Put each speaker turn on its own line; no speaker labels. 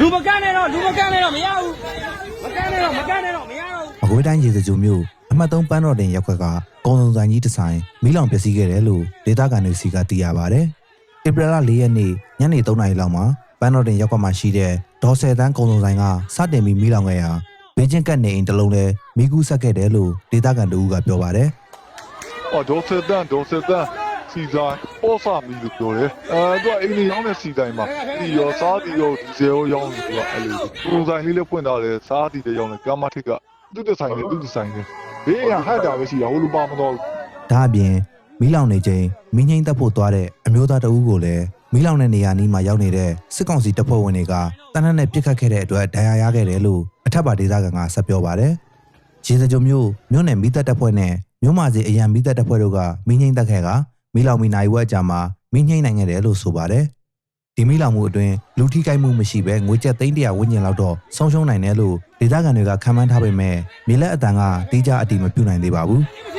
လူမကန်းနဲ့တော့လူမကန်းနဲ့တော့မရဘူးမကန်းနဲ့တော့မကန်းနဲ့တော့မရတော့ဘူး
မကွေးတိုင်းရေစကြိုမြို့အမှတ်3ပန်းတော်တင်ရက်ခွက်ကကုံစုံဆိုင်ကြီးတစ်ဆိုင်မီးလောင်ပျက်စီးခဲ့တယ်လို့ဒေသခံတွေစီကသိရပါတယ်။ဧပြီလ4ရက်နေ့ညနေ3နာရီလောက်မှာပန်းတော်တင်ရက်ခွက်မှာရှိတဲ့ဒေါ်ဆယ်တန်းကုံစုံဆိုင်ကစတင်ပြီးမီးလောင်ခဲ့ရာဘေးချင်းကတ်နေအိမ်တစ်လုံးလည်းမီးကူးဆက်ခဲ့တယ်လို့ဒေသခံတို့ကပြောပါတယ်
哦，ဒေါ်စတန်ဒေါ်စတန် စီဆိုင်ပေါ်စာမီလို့ပြောတယ်အဲသူကအိမ်ကြီးရောင်းတဲ့စီဆိုင်မှာဒီရောစားဒီရောဒီဇယ်ရောရောင်းတယ်သူကအဲ့လိုပူဆိုင်လေးလည်းဖွင့်ထားတယ်စားဒီလည်းရောင်းတယ်ကမ္မထက်ကသူ့တဆိုင်နဲ့သူ့တဆိုင်နဲ့ဘေးကဟတ်တာပဲရှိတာဟိုလိုပါမတော့။
ဒါအပြင်မီးလောင်နေချိန်မီးငိမ့်တက်ဖို့သွားတဲ့အမျိုးသားတအူးကိုလည်းမီးလောင်တဲ့နေရာနီးမှာရောက်နေတဲ့စစ်ကောင်စီတပ်ဖွဲ့ဝင်တွေကတနက်နဲ့ပစ်ခတ်ခဲ့တဲ့အတွက်ဒဏ်ရာရခဲ့တယ်လို့အထက်ပါဒေသခံကဆက်ပြောပါတယ်။ရေစကြိုမျိုးမြို့နယ်မိသက်တပ်ဖွဲ့နဲ့မြို့မာစီအရန်မိသက်တပ်ဖွဲ့တို့ကမီးငိမ့်တက်ခဲ့က မီးလောင်မီနိုင်ဝက်အကြာမှာမီးငိမ့်နိုင်ခဲ့တယ်လို့ဆိုပါတယ်။ဒီမီးလောင်မှုအတွင်းလူထိခိုက်မှုမရှိဘဲငွေကျပ်သိန်း100ဝန်းကျင်လောက်တော့ဆုံးရှုံးနိုင်တယ်လို့ဒေသခံတွေကခန့်မှန်းထားပေမဲ့မြေလက်အတန်ကတိကျအတိမပြုနိုင်သေးပါဘူး။